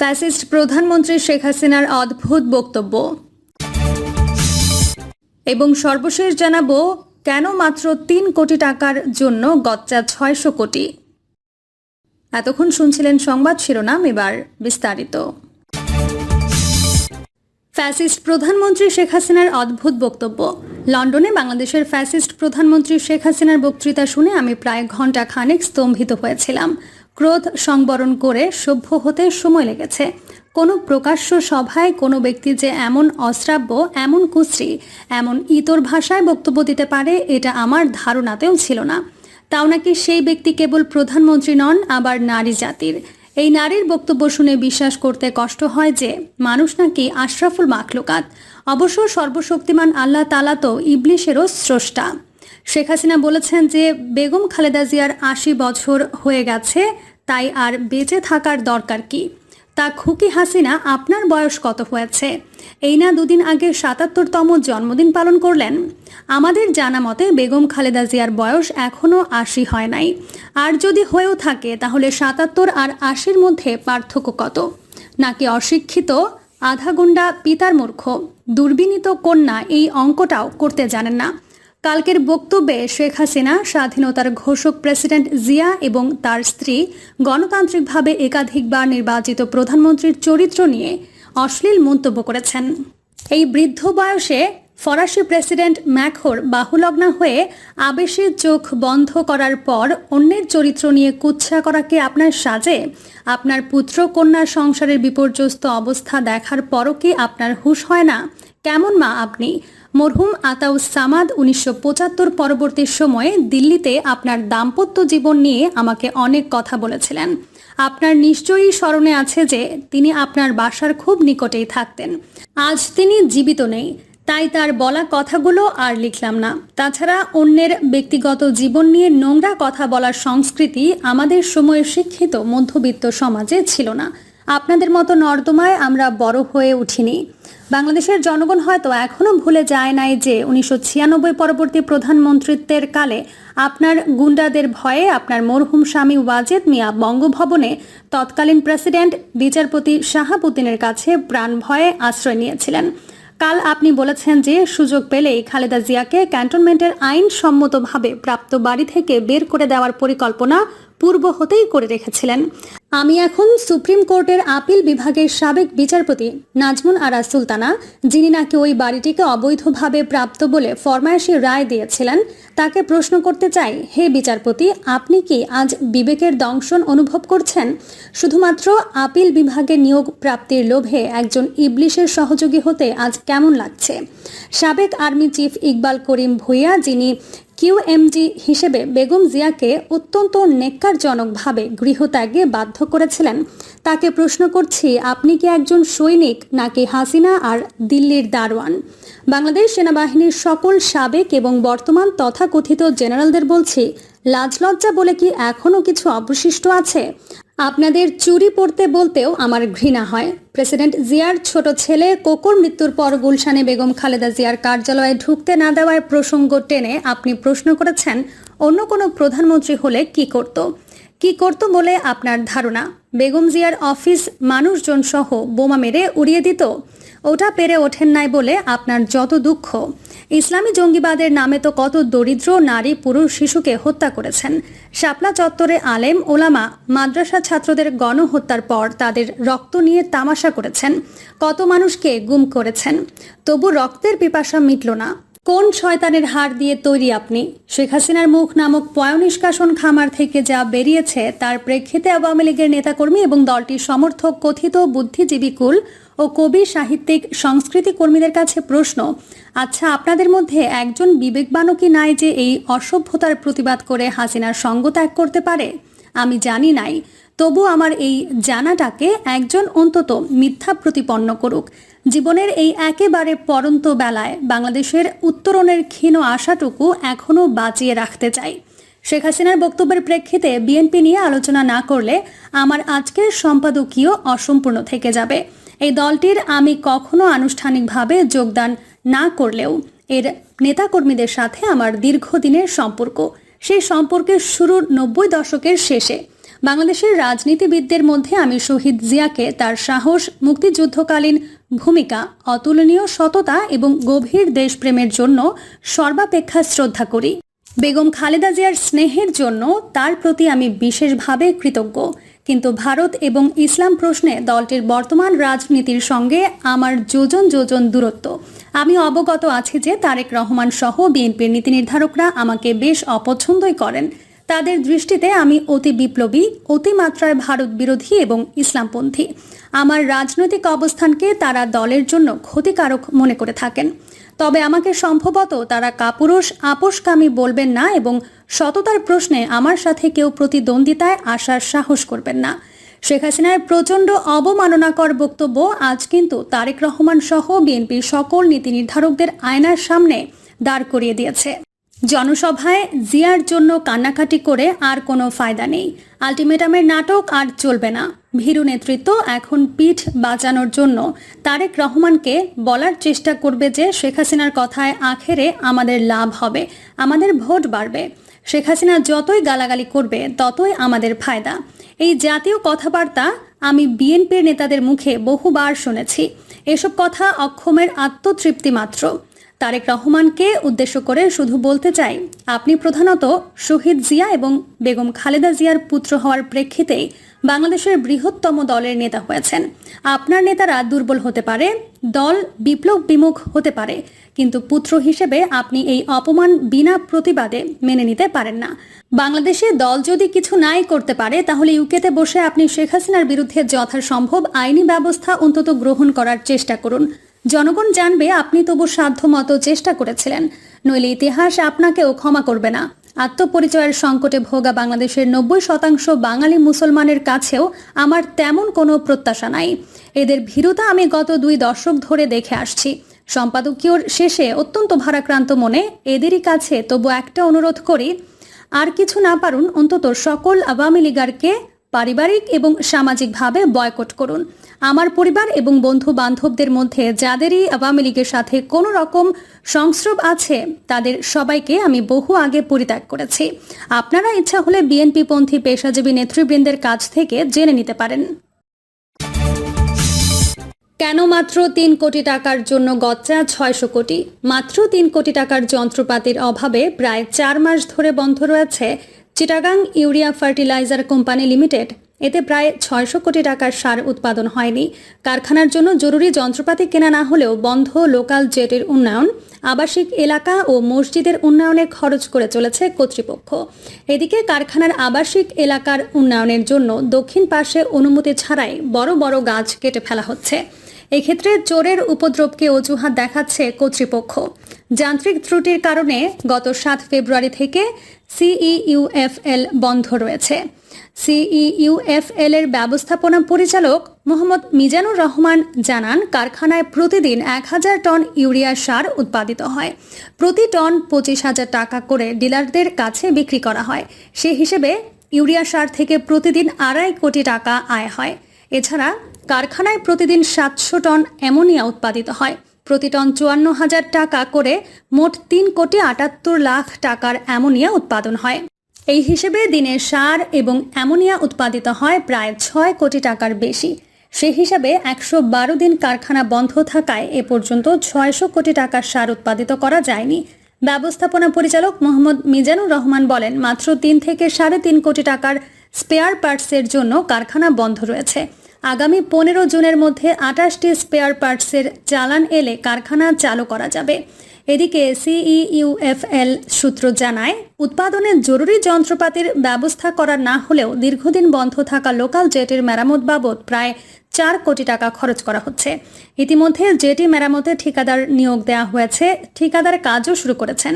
Fascist প্রধানমন্ত্রী শেখ হাসিনার অদ্ভুত বক্তব্য। এবং সর্বশেষ জানাব, কেন মাত্র তিন কোটি টাকার জন্য গচ্চা ছয়শো কোটি? এতক্ষণ শুনছিলেন সংবাদ শিরোনাম, এবার বিস্তারিত। ফ্যাসিস্ট প্রধানমন্ত্রী শেখ হাসিনার অদ্ভুত বক্তব্য। লন্ডনে বাংলাদেশের ফ্যাসিস্ট প্রধানমন্ত্রী শেখ হাসিনার বক্তৃতা শুনে আমি প্রায় ঘণ্টা খানেক স্তম্ভিত হয়েছিলাম। ক্রোধ সংবরণ করে সভ্য হতে সময় লেগেছে। কোনো প্রকাশ্য সভায় কোনো ব্যক্তি যে এমন অশ্রাব্য, এমন কুশ্রী, এমন ইতর ভাষায় বক্তব্য দিতে পারে, এটা আমার ধারণাতেও ছিল না। তাও নাকি সেই ব্যক্তি কেবল প্রধানমন্ত্রী নন, আবার নারী জাতির। এই নারীর বক্তব্য শুনে বিশ্বাস করতে কষ্ট হয় যে, মানুষ নাকি আশরাফুল মাখলুকাত। অবশ্য সর্বশক্তিমান আল্লাহ তালা তো ইবলিশেরও স্রষ্টা। শেখ হাসিনা বলেছেন যে বেগম খালেদা জিয়ার আশি বছর হয়ে গেছে, তাই আর বেঁচে থাকার দরকার কি? তা খুকি হাসিনা, আপনার বয়স কত হয়েছে? এই না দুদিন আগে সাতাত্তরতম জন্মদিন পালন করলেন। আমাদের জানা মতে বেগম খালেদা জিয়ার বয়স এখনও আশি হয় নাই। আর যদি হয়েও থাকে, তাহলে সাতাত্তর আর আশির মধ্যে পার্থক্য কত? নাকি অশিক্ষিত আধাগুন্ডা পিতার মূর্খ? দুর্বিনীত কন্যা এই অঙ্কটাও করতে জানেন না। কালকের বক্তব্যে শেখ হাসিনা, স্বাধীনতার ঘোষক প্রেসিডেন্ট জিয়া এবং তার স্ত্রী গণতান্ত্রিকভাবে একাধিকবার নির্বাচিত প্রধানমন্ত্রীর চরিত্র নিয়ে অশ্লীল মন্তব্য করেছেন। এই বৃদ্ধ বয়সে ফরাসি প্রেসিডেন্ট ম্যাখোর বাহুলগ্না হয়ে আবেশে চোখ বন্ধ করার পর অন্যের চরিত্র নিয়ে কুৎসা করাকে আপনার সাজে? আপনার পুত্র কন্যার সংসারের বিপর্যস্ত অবস্থা দেখার পরও কি আপনার হুঁশ হয় না? কেমন মা আপনি? মরহুম আতাউস সামাদ উনিশশো পঁচাত্তর পরবর্তী সময়ে দিল্লিতে আপনার দাম্পত্য জীবন নিয়ে আমাকে অনেক কথা বলেছিলেন। আপনার নিশ্চয়ই স্মরণে আছে যে তিনি আপনার বাসার খুব নিকটেই থাকতেন। আজ তিনি জীবিত নেই, তাই তার বলা কথাগুলো আর লিখলাম না। তাছাড়া অন্যের ব্যক্তিগত জীবন নিয়ে নোংরা কথা বলার সংস্কৃতি আমাদের সময়ের শিক্ষিত মধ্যবিত্ত সমাজে ছিল না। আপনাদের মতো নর্দমায় আমরা বড় হয়ে উঠিনি। বাংলাদেশের জনগণ হয়তো এখনও ভুলে যায় নাই যে উনিশশো ছিয়ানব্বই পরবর্তী প্রধানমন্ত্রিত্বের কালে আপনার গুন্ডাদের ভয়ে আপনার মরহুম স্বামী ওয়াজেদ মিয়া বঙ্গভবনে তৎকালীন প্রেসিডেন্ট বিচারপতি শাহাবুদ্দিনের কাছে প্রাণ ভয়ে আশ্রয় নিয়েছিলেন। কাল আপনি বলেছেন যে সুযোগ পেলেই খালেদা জিয়াকে ক্যান্টনমেন্টের আইনসম্মতভাবে প্রাপ্ত বাড়ি থেকে বের করে দেওয়ার পরিকল্পনা পূর্ব হতেই করে রেখেছিলেন। আমি এখন সুপ্রিম কোর্টের আপিল বিভাগের সাবেক বিচারপতি নাজমুন আরা সুলতানা, যিনি নাকি ওই বাড়িটিকে অবৈধভাবে প্রাপ্ত বলে ফরমায়েশি রায় দিয়েছিলেন, তাকে প্রশ্ন করতে চাই, হে বিচারপতি, আপনি কি আজ বিবেকের দংশন অনুভব করছেন? শুধুমাত্র আপিল বিভাগে নিয়োগ প্রাপ্তির লোভে একজন ইবলিশের সহযোগী হতে আজ কেমন লাগছে? সাবেক আর্মি চিফ ইকবাল করিম ভুইয়া, যিনি কিউএমজি হিসেবে বেগম জিয়াকে অত্যন্ত নেককারজনকভাবে গৃহত্যাগে বাধ্য করেছিলেন। তাকে প্রশ্ন করছি, আপনি কি একজন সৈনিক নাকি হাসিনা আর দিল্লির দারওয়ান বাংলাদেশ সেনাবাহিনীর সকল সাবেক এবং বর্তমান তথাকথিত জেনারেলদের বলছি, লাজলজ্জা বলে কি এখনও কিছু অবশিষ্ট আছে? আপনাদের চুরি পড়তে বলতেও আমার ঘৃণা হয়। প্রেসিডেন্ট জিয়ার ছোট ছেলে কোকর মৃত্যুর পর গুলশানে বেগম খালেদা জিয়ার কার্যালয়ে ঢুকতে না দেওয়ায় প্রসঙ্গ টেনে আপনি প্রশ্ন করেছেন, অন্য কোনো প্রধানমন্ত্রী হলে কি করত? কি করত বলে আপনার ধারণা? বেগম জিয়ার অফিস মানুষজন সহ বোমা মেরে উড়িয়ে দিত? ওটা পেরে ওঠেন নাই বলে আপনার যত দুঃখ। ইসলামী জঙ্গিবাদের নামে তো কত দরিদ্র নারী পুরুষ শিশুকে হত্যা করেছেন। শাপলা চত্বরে আলেম, ওলামা, মাদ্রাসা ছাত্রদের গণহত্যার পর তাদের রক্ত নিয়ে তামাশা করেছেন। কত মানুষকে গুম করেছেন। তবু রক্তের পিপাসা মিটল না। কোন শয়তানের হার দিয়ে তৈরি আপনি? শেখ হাসিনার মুখ নামক পয়নিষ্কাশন খামার থেকে যা বেরিয়েছে, তার প্রেক্ষিতে আওয়ামী লীগের নেতাকর্মী এবং দলটির সমর্থক কথিত বুদ্ধিজীবী কুল ও কবি সাহিত্যিক সংস্কৃতি কর্মীদের কাছে প্রশ্ন আচ্ছা আপনাদের মধ্যে একজন বিবেকবানও কি নাই যে এই অসভ্যতার প্রতিবাদ করে হাসিনার সঙ্গ ত্যাগ করতে পারে? আমি জানি নাই। তবু আমার এই জানাটাকে একজন অন্তত মিথ্যা প্রতিপন্ন করুক। জীবনের এই একেবারে পরন্ত বেলায় বাংলাদেশের উত্তরণের ক্ষীণ আশাটুকু এখনও বাঁচিয়ে রাখতে চাই। শেখ হাসিনার বক্তব্যের প্রেক্ষিতে বিএনপি নিয়ে আলোচনা না করলে আমার আজকের সম্পাদকীয় অসম্পূর্ণ থেকে যাবে। এই দলটির আমি কখনো আনুষ্ঠানিকভাবে যোগদান না করলেও এর নেতাকর্মীদের সাথে আমার দীর্ঘদিনের সম্পর্ক। সেই সম্পর্কের শুরুর নব্বই দশকের শেষে বাংলাদেশের রাজনীতিবিদদের মধ্যে আমি শহীদ জিয়াকে তার সাহস, মুক্তিযুদ্ধকালীন ভূমিকা, অতুলনীয় সততা এবং গভীর দেশপ্রেমের জন্য সর্বাপেক্ষা শ্রদ্ধা করি। বেগম খালেদা জিয়ার স্নেহের জন্য তার প্রতি আমি বিশেষভাবে কৃতজ্ঞ। কিন্তু ভারত এবং ইসলাম প্রশ্নে দলটির বর্তমান রাজনীতির সঙ্গে আমার যোজন যোজন দূরত্ব। আমি অবগত আছি যে তারেক রহমান সহ বিএনপির নীতি নির্ধারকরা আমাকে বেশ অপছন্দই করেন। তাদের দৃষ্টিতে আমি অতি বিপ্লবী অতিমাত্রায় ভারত বিরোধী এবং ইসলামপন্থী। আমার রাজনৈতিক অবস্থানকে তারা দলের জন্য ক্ষতিকারক মনে করে থাকেন। তবে আমাকে সম্ভবত তারা কাপুরুষ, আপোষকামী বলবেন না এবং সততার প্রশ্নে আমার সাথে কেউ প্রতিদ্বন্দ্বিতায় আসার সাহস করবেন না। শেখ হাসিনার প্রচণ্ড অবমাননাকর বক্তব্য আজ কিন্তু তারেক রহমান সহ বিএনপির সকল নীতি নির্ধারকদের আয়নার সামনে দাঁড় করিয়ে দিয়েছে। জনসভায় জিয়ার জন্য কান্নাকাটি করে আর কোনো ফায়দা নেই। আলটিমেটামের নাটক আর চলবে না। ভীরু নেতৃত্ব এখন পিঠ বাঁচানোর জন্য তারেক রহমানকে বলার চেষ্টা করবে যে শেখ হাসিনার কথায় আখেরে আমাদের লাভ হবে, আমাদের ভোট বাড়বে। শেখ হাসিনা যতই গালাগালি করবে, ততই আমাদের ফায়দা। এই জাতীয় কথাবার্তা আমি বিএনপির নেতাদের মুখে বহুবার শুনেছি। এসব কথা অক্ষমের আত্মতৃপ্তি মাত্র। তারেক রহমানকে উদ্দেশ্য করে শুধু বলতে চাই, আপনি প্রধানত শহীদ জিয়া এবং বেগম খালেদা জিয়ার পুত্র হওয়ার প্রেক্ষিতেই বাংলাদেশের বৃহত্তম দলের নেতা হয়েছেন। আপনার নেতারা দুর্বল হতে পারে, দল বিপ্লব বিমুখ হতে পারে, কিন্তু পুত্র হিসেবে আপনি এই অপমান বিনা প্রতিবাদে মেনে নিতে পারেন না। বাংলাদেশে দল যদি কিছু নাই করতে পারে, তাহলে ইউকেতে বসে আপনি শেখ হাসিনার বিরুদ্ধে যথাসম্ভব আইনি ব্যবস্থা অন্তত গ্রহণ করার চেষ্টা করুন। জনগণ জানবে আপনি তবু সাধ্যমতো চেষ্টা করেছিলেন। নইলে ইতিহাস আপনাকেও ক্ষমা করবে না। আত্মপরিচয়ের সংকটে ভোগা বাংলাদেশের নব্বই শতাংশ বাঙালি মুসলমানের কাছেও আমার তেমন কোনো প্রত্যাশা নাই। এদের ভীরুতা আমি গত দুই দশক ধরে দেখে আসছি। সম্পাদকীয়র শেষে অত্যন্ত ভারাক্রান্ত মনে এদেরই কাছে তবু একটা অনুরোধ করি, আর কিছু না পারুন, অন্তত সকল আওয়ামী লীগারকে পারিবারিক এবং সামাজিকভাবে বয়কট করুন। আমার পরিবার এবং বন্ধু বান্ধবদের মধ্যে যাদেরই আওয়ামী লীগের সাথে কোনো রকম সংস্রব আছে, তাদের সবাইকে আমি বহু আগে পরিত্যাগ করেছি। আপনারা ইচ্ছা হলে বিএনপি পন্থী পেশাজীবী নেতৃবৃন্দের কাছ থেকে জেনে নিতে পারেন। কেন মাত্র তিন কোটি টাকার জন্য গচ্চা ছয়শো কোটি? মাত্র তিন কোটি টাকার যন্ত্রপাতির অভাবে প্রায় চার মাস ধরে বন্ধ রয়েছে Chittagong urea fertiliser company limited. এতে প্রায় ছয়শো কোটি টাকার সার উৎপাদন হয়নি। কারখানার জন্য জরুরি যন্ত্রপাতি কেনা না হলেও বন্ধ লোকাল জেটের উন্নয়ন, আবাসিক এলাকা ও মসজিদের উন্নয়নে খরচ করে চলেছে কর্তৃপক্ষ। এদিকে কারখানার আবাসিক এলাকার উন্নয়নের জন্য দক্ষিণ পাশে অনুমতি ছাড়াই বড় বড় গাছ কেটে ফেলা হচ্ছে। এক্ষেত্রে চোরের উপদ্রবকে অজুহাত দেখাচ্ছে কর্তৃপক্ষ। যান্ত্রিক ত্রুটির কারণে গত সাত ফেব্রুয়ারি থেকে সিইইউএফএল বন্ধ রয়েছে। সিইইউএফএল এর ব্যবস্থাপনা পরিচালক মোহাম্মদ মিজানুর রহমান জানান, কারখানায় প্রতিদিন এক হাজার টন ইউরিয়া সার উৎপাদিত হয়। প্রতি টন পঁচিশ হাজার টাকা করে ডিলারদের কাছে বিক্রি করা হয়। সে হিসেবে ইউরিয়া সার থেকে প্রতিদিন আড়াই কোটি টাকা আয় হয়। এছাড়া কারখানায় প্রতিদিন সাতশো টন অ্যামোনিয়া উৎপাদিত হয়। প্রতি টন চুয়ান্ন হাজার টাকা করে মোট তিন কোটি আটাত্তর লাখ টাকার অ্যামোনিয়া উৎপাদন হয়। এই হিসেবে দিনে সার এবং অ্যামোনিয়া উৎপাদিত হয় প্রায় ছয় কোটি টাকার বেশি। সে হিসাবে একশো বারো দিন কারখানা বন্ধ থাকায় এ পর্যন্ত ছয়শো কোটি টাকার সার উৎপাদিত করা যায়নি। ব্যবস্থাপনা পরিচালক মোহাম্মদ মিজানুর রহমান বলেন, মাত্র তিন থেকে সাড়ে তিন কোটি টাকার স্পেয়ার পার্টসের জন্য কারখানা বন্ধ রয়েছে। আগামী পনেরো জুনের মধ্যে আটাশটি স্পেয়ার পার্টসের চালান এলে কারখানা চালু করা যাবে। এদিকে সিইইউএফএল সূত্র জানায় উৎপাদনের জরুরি যন্ত্রপাতির ব্যবস্থা করা না হলেও দীর্ঘদিন বন্ধ থাকা লোকাল জেটের মেরামত বাবদ প্রায় চার কোটি টাকা খরচ করা হচ্ছে। ইতিমধ্যে জেটি মেরামতে ঠিকাদার নিয়োগ দেওয়া হয়েছে, ঠিকাদার কাজও শুরু করেছেন।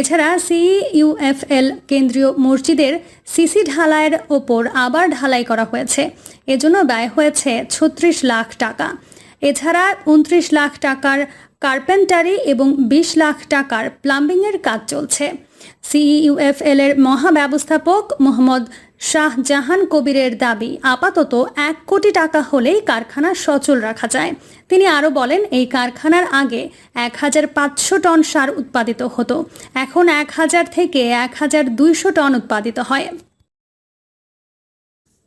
এছাড়া সিইউএফএল কেন্দ্রীয় মসজিদের সিসি ঢালাইয়ের ওপর আবার ঢালাই করা হয়েছে। এজন্য ব্যয় হয়েছে ছত্রিশ লাখ টাকা। এছাড়া উনত্রিশ লাখ টাকার কার্পেন্টারি এবং বিশ লাখ টাকার প্লাম্বিংয়ের কাজ চলছে। সিইউএফএল এর মহাব্যবস্থাপক মোহাম্মদ শাহজাহান কবিরের দাবি, আপাতত এক কোটি টাকা হলেই কারখানা সচল রাখা যায়। তিনি আরও বলেন, এই কারখানার আগে এক হাজার পাঁচশো টন সার উৎপাদিত হতো। এখন এক হাজার থেকে এক হাজার দুইশো টন উৎপাদিত হয়।